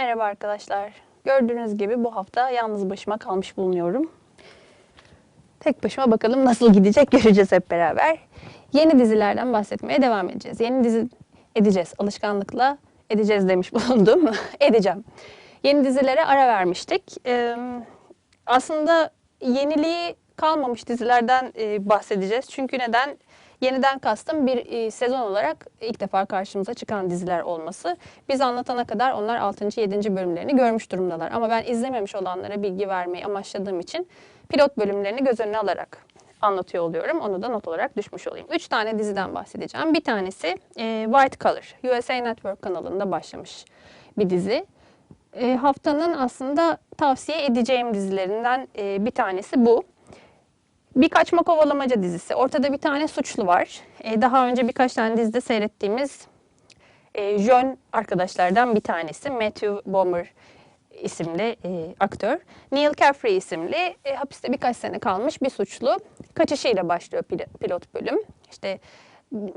Merhaba arkadaşlar. Gördüğünüz gibi bu hafta yalnız başıma kalmış bulunuyorum. Tek başıma bakalım nasıl gidecek göreceğiz hep beraber. Yeni dizilerden bahsetmeye devam edeceğiz. Yeni dizi edeceğiz. Alışkanlıkla edeceğiz demiş bulundum. Edeceğim. Yeni dizilere ara vermiştik. Ee, aslında yeniliği kalmamış dizilerden e, bahsedeceğiz. Çünkü neden? Yeniden kastım bir e, sezon olarak ilk defa karşımıza çıkan diziler olması. Biz anlatana kadar onlar 6. 7. bölümlerini görmüş durumdalar. Ama ben izlememiş olanlara bilgi vermeyi amaçladığım için pilot bölümlerini göz önüne alarak anlatıyor oluyorum. Onu da not olarak düşmüş olayım. Üç tane diziden bahsedeceğim. Bir tanesi e, White Collar. USA Network kanalında başlamış bir dizi. E, haftanın aslında tavsiye edeceğim dizilerinden e, bir tanesi bu. Bir kaçma kovalamaca dizisi. Ortada bir tane suçlu var. E, daha önce birkaç tane dizide seyrettiğimiz e, Jön arkadaşlardan bir tanesi. Matthew Bomer isimli e, aktör. Neil Caffrey isimli e, hapiste birkaç sene kalmış bir suçlu. Kaçışıyla başlıyor pil- pilot bölüm. İşte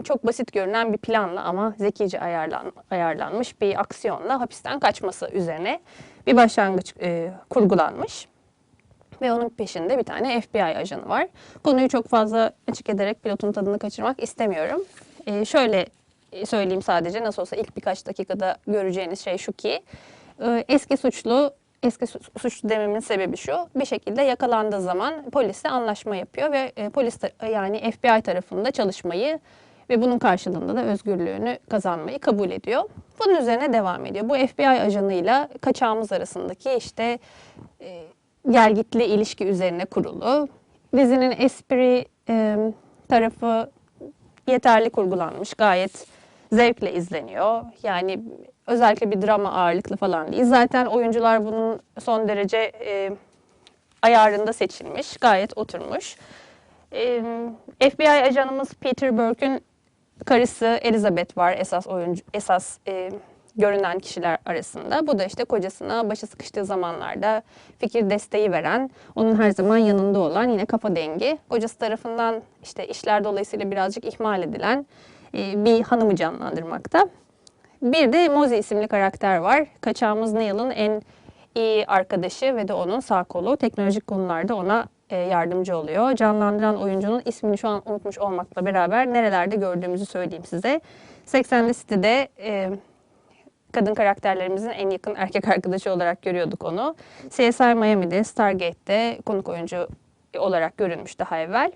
çok basit görünen bir planla ama zekice ayarlan, ayarlanmış bir aksiyonla hapisten kaçması üzerine bir başlangıç e, kurgulanmış. Ve onun peşinde bir tane FBI ajanı var. Konuyu çok fazla açık ederek pilotun tadını kaçırmak istemiyorum. Ee, şöyle söyleyeyim sadece nasıl olsa ilk birkaç dakikada göreceğiniz şey şu ki e, eski suçlu eski su- suçlu dememin sebebi şu bir şekilde yakalandığı zaman polisle anlaşma yapıyor ve e, polis yani FBI tarafında çalışmayı ve bunun karşılığında da özgürlüğünü kazanmayı kabul ediyor. Bunun üzerine devam ediyor. Bu FBI ajanıyla kaçağımız arasındaki işte e, gelgitli ilişki üzerine kurulu. Dizinin espri e, tarafı yeterli kurgulanmış, gayet zevkle izleniyor. Yani özellikle bir drama ağırlıklı falan değil. Zaten oyuncular bunun son derece e, ayarında seçilmiş, gayet oturmuş. E, FBI ajanımız Peter Burke'ün karısı Elizabeth var esas oyuncu, esas e, görünen kişiler arasında. Bu da işte kocasına başı sıkıştığı zamanlarda fikir desteği veren, onun her zaman yanında olan yine kafa dengi. Kocası tarafından işte işler dolayısıyla birazcık ihmal edilen e, bir hanımı canlandırmakta. Bir de Mozi isimli karakter var. Kaçağımız Neil'ın en iyi arkadaşı ve de onun sağ kolu. Teknolojik konularda ona e, yardımcı oluyor. Canlandıran oyuncunun ismini şu an unutmuş olmakla beraber nerelerde gördüğümüzü söyleyeyim size. 80'li City'de e, kadın karakterlerimizin en yakın erkek arkadaşı olarak görüyorduk onu. CSI Miami'de, Stargate'de konuk oyuncu olarak görünmüş daha evvel.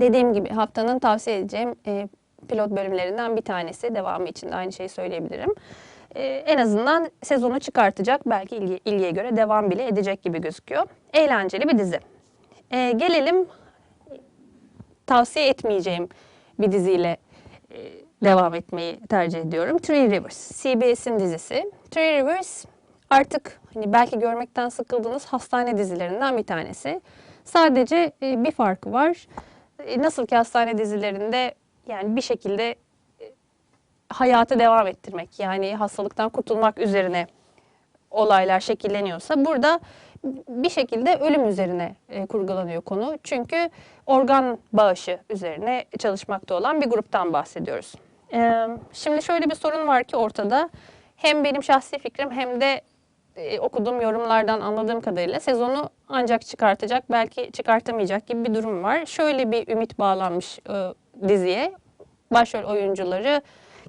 Dediğim gibi haftanın tavsiye edeceğim e, pilot bölümlerinden bir tanesi. Devamı için de aynı şeyi söyleyebilirim. E, en azından sezonu çıkartacak, belki ilgi, ilgiye göre devam bile edecek gibi gözüküyor. Eğlenceli bir dizi. E, gelelim tavsiye etmeyeceğim bir diziyle e, devam etmeyi tercih ediyorum. Three Rivers, CBS'in dizisi. Three Rivers artık hani belki görmekten sıkıldığınız hastane dizilerinden bir tanesi. Sadece e, bir farkı var. E, Nasıl ki hastane dizilerinde yani bir şekilde e, hayatı devam ettirmek yani hastalıktan kurtulmak üzerine olaylar şekilleniyorsa burada bir şekilde ölüm üzerine e, kurgulanıyor konu. Çünkü organ bağışı üzerine çalışmakta olan bir gruptan bahsediyoruz. E, şimdi şöyle bir sorun var ki ortada hem benim şahsi fikrim hem de e, okuduğum yorumlardan anladığım kadarıyla sezonu ancak çıkartacak belki çıkartamayacak gibi bir durum var. Şöyle bir ümit bağlanmış e, diziye. Başrol oyuncuları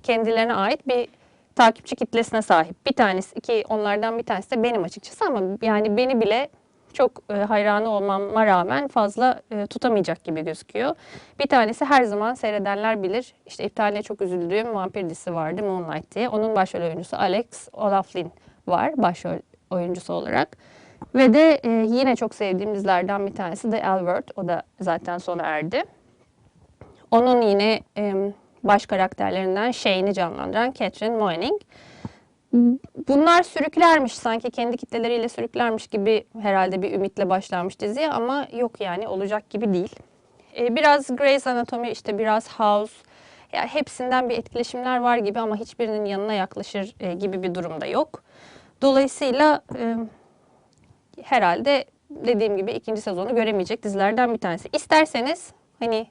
kendilerine ait bir takipçi kitlesine sahip. Bir tanesi ki onlardan bir tanesi de benim açıkçası ama yani beni bile çok e, hayranı olmama rağmen fazla e, tutamayacak gibi gözüküyor. Bir tanesi her zaman seyredenler bilir. İşte iptaline çok üzüldüğüm vampir dizisi vardı Moonlight diye. Onun başrol oyuncusu Alex O'Loughlin var başrol oyuncusu olarak. Ve de e, yine çok sevdiğim dizilerden bir tanesi de Elworth. O da zaten sona erdi. Onun yine e, baş karakterlerinden Shane'i canlandıran Catherine Moenning. Bunlar sürüklermiş sanki kendi kitleleriyle sürüklermiş gibi herhalde bir ümitle başlanmış diziye ama yok yani olacak gibi değil. E, biraz Grey's Anatomy işte biraz House yani hepsinden bir etkileşimler var gibi ama hiçbirinin yanına yaklaşır e, gibi bir durumda yok. Dolayısıyla e, herhalde dediğim gibi ikinci sezonu göremeyecek dizilerden bir tanesi. İsterseniz hani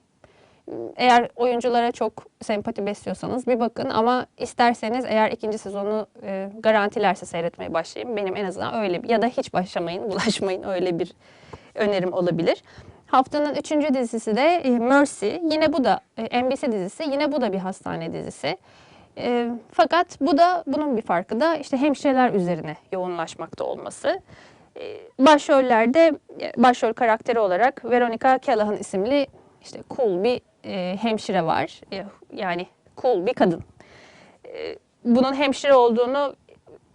Eğer oyunculara çok sempati besliyorsanız bir bakın ama isterseniz eğer ikinci sezonu e, garantilerse seyretmeye başlayın. Benim en azından öyle bir ya da hiç başlamayın, bulaşmayın öyle bir önerim olabilir. Haftanın üçüncü dizisi de e, Mercy. Yine bu da e, NBC dizisi. Yine bu da bir hastane dizisi. E, fakat bu da bunun bir farkı da işte hemşireler üzerine yoğunlaşmakta olması. E, başrollerde e, başrol karakteri olarak Veronica Callahan isimli işte cool bir e, hemşire var. E, yani cool bir kadın. E, bunun hemşire olduğunu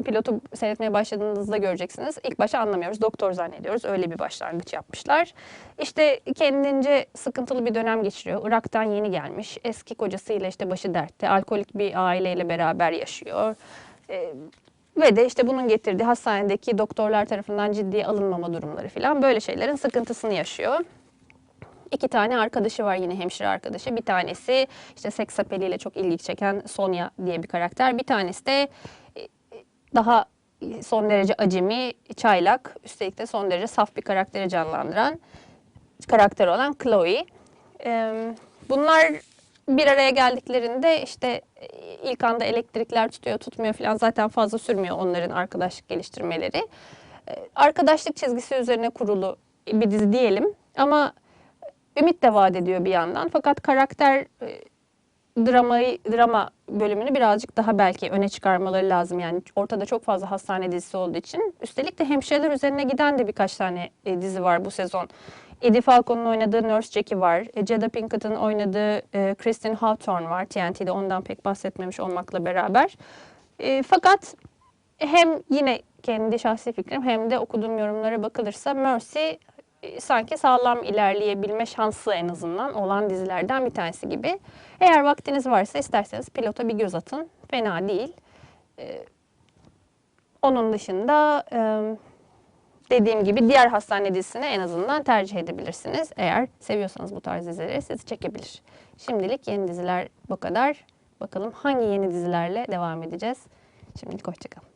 pilotu seyretmeye başladığınızda göreceksiniz. İlk başta anlamıyoruz. Doktor zannediyoruz. Öyle bir başlangıç yapmışlar. İşte kendince sıkıntılı bir dönem geçiriyor. Irak'tan yeni gelmiş. Eski kocasıyla işte başı dertte. Alkolik bir aileyle beraber yaşıyor. Ee, ve de işte bunun getirdiği hastanedeki doktorlar tarafından ciddiye alınmama durumları falan böyle şeylerin sıkıntısını yaşıyor. İki tane arkadaşı var yine hemşire arkadaşı. Bir tanesi işte seks apeliyle çok ilgi çeken Sonya diye bir karakter. Bir tanesi de e, daha son derece acemi, çaylak, üstelik de son derece saf bir karakteri canlandıran karakter olan Chloe. Ee, Bunlar bir araya geldiklerinde işte ilk anda elektrikler tutuyor, tutmuyor falan zaten fazla sürmüyor onların arkadaşlık geliştirmeleri. Arkadaşlık çizgisi üzerine kurulu bir dizi diyelim ama ümit de vaat ediyor bir yandan. Fakat karakter e, dramayı drama bölümünü birazcık daha belki öne çıkarmaları lazım. Yani ortada çok fazla hastane dizisi olduğu için. Üstelik de hemşireler üzerine giden de birkaç tane e, dizi var bu sezon. Eddie Falco'nun oynadığı Nurse Jackie var. E, Jada Pinkett'ın oynadığı e, Kristen Hawthorne var. TNT'de ondan pek bahsetmemiş olmakla beraber. E, fakat hem yine kendi şahsi fikrim hem de okuduğum yorumlara bakılırsa Mercy e, sanki sağlam ilerleyebilme şansı en azından olan dizilerden bir tanesi gibi. Eğer vaktiniz varsa isterseniz pilota bir göz atın. Fena değil. Ee, onun dışında e, dediğim gibi diğer hastane dizisini en azından tercih edebilirsiniz. Eğer seviyorsanız bu tarz dizileri sizi çekebilir. Şimdilik yeni diziler bu kadar. Bakalım hangi yeni dizilerle devam edeceğiz. Şimdilik hoşçakalın.